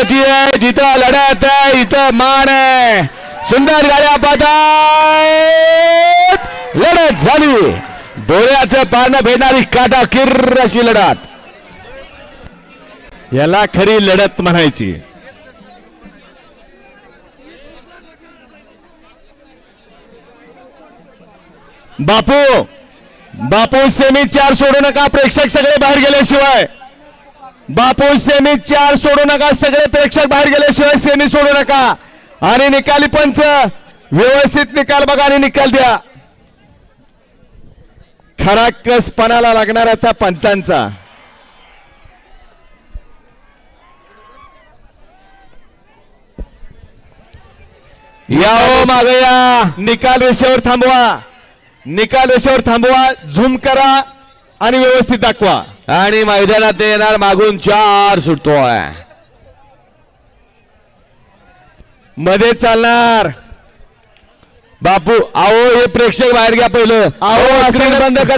शर्यती आहे जिथं लढत आहे इथं मान आहे. सुंदर गाड्या पाहतात लढत झाली. डोळ्याचं पानं भेटणारी काटा किर्र अशी लढत. याला खरी लढत म्हणायची. बापू बापू सेमी चार सोडू नका. प्रेक्षक सगळे बाहेर गेल्याशिवाय. बापू सेमी चार सोडू नका. सगळे प्रेक्षक बाहेर गेल्याशिवाय सेमी सोडू नका. आणि निकाली पंच व्यवस्थित निकाल बघा आणि निकाल द्या. खरा कसपणाला लागणार आता त्या पंचांचा. या हो ओ मागे या. निकाल विषयावर थांबवा. निकाल विषयावर थांबवा. झूम करा. आणि व्यवस्थित दाखवा. आणि मैदानात येणार मागून चार सुटतोयमध्ये चालणार. बापू आहो हे प्रेक्षक बाहेर घ्या पहिलं. आहो, अहो असं स्क्रीन नका. बंद करा.